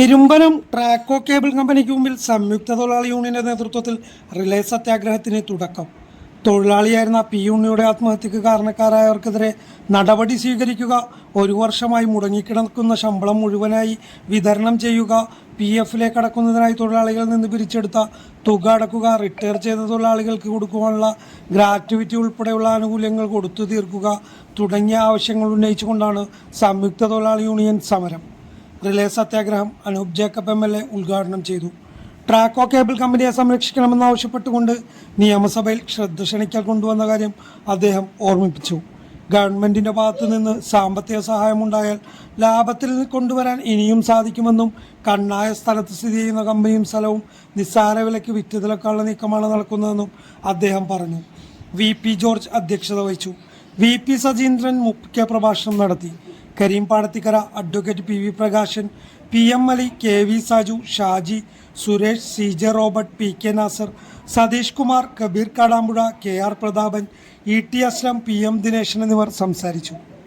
Irumpanam Traco cable കമ്പനിക്ക് മുമ്പിൽ സംയുക്ത തൊഴിലാളി യൂണിയന്റെ നേതൃത്വത്തിൽ റിലേ സത്യാഗ്രഹത്തിന് തുടക്കം. തൊഴിലാളിയായിരുന്ന പി ഉണ്ണിയുടെ ആത്മഹത്യക്ക് കാരണക്കാരായവർക്കെതിരെ നടപടി സ്വീകരിക്കുക ഒരു വർഷമായി മുടങ്ങിക്കിടക്കുന്ന ശമ്പളം മുഴുവനായി വിതരണം ചെയ്യുക പി എഫിലേക്ക് അടക്കുന്നതിനായി തൊഴിലാളികളിൽ നിന്ന് പിരിച്ചെടുത്ത തുക അടക്കുക റിട്ടയർ ചെയ്ത തൊഴിലാളികൾക്ക് കൊടുക്കുവാനുള്ള ഗ്രാറ്റുവിറ്റി ഉൾപ്പെടെയുള്ള ആനുകൂല്യങ്ങൾ കൊടുത്തു തീർക്കുക തുടങ്ങിയ ആവശ്യങ്ങൾ ഉന്നയിച്ചുകൊണ്ടാണ് സംയുക്ത തൊഴിലാളി യൂണിയൻ സമരം. റിലേ സത്യാഗ്രഹം Anoop Jacob M L A ഉദ്ഘാടനം ചെയ്തു. ട്രാക്കോ കേബിൾ കമ്പനിയെ സംരക്ഷിക്കണമെന്നാവശ്യപ്പെട്ടുകൊണ്ട് നിയമസഭയിൽ ശ്രദ്ധ ക്ഷണിക്കൽ കൊണ്ടുവന്ന കാര്യം അദ്ദേഹം ഓർമ്മിപ്പിച്ചു. ഗവൺമെന്റിന്റെ ഭാഗത്തു നിന്ന് സാമ്പത്തിക സഹായമുണ്ടായാൽ ലാഭത്തിൽ കൊണ്ടുവരാൻ ഇനിയും സാധിക്കുമെന്നും കണ്ണായ സ്ഥലത്ത് സ്ഥിതി ചെയ്യുന്ന കമ്പനിയും സ്ഥലവും നിസ്സാര വിലയ്ക്ക് വിറ്റുതലക്കാനുള്ള നീക്കമാണ് നടക്കുന്നതെന്നും അദ്ദേഹം പറഞ്ഞു. വി പി ജോർജ് അധ്യക്ഷത വഹിച്ചു. വി പി സജീന്ദ്രൻ മുഖ്യ പ്രഭാഷണം നടത്തി. Kareem Padathikkara advocate P V Prakashan P M Ali K V Saju Shaji Suresh C J Robert P K Nasar Satheesh Kumar Kabeer Kadampuzha K R Prathapan E T Aslam P M Dineshan എന്നിവർ സംസാരിച്ചു.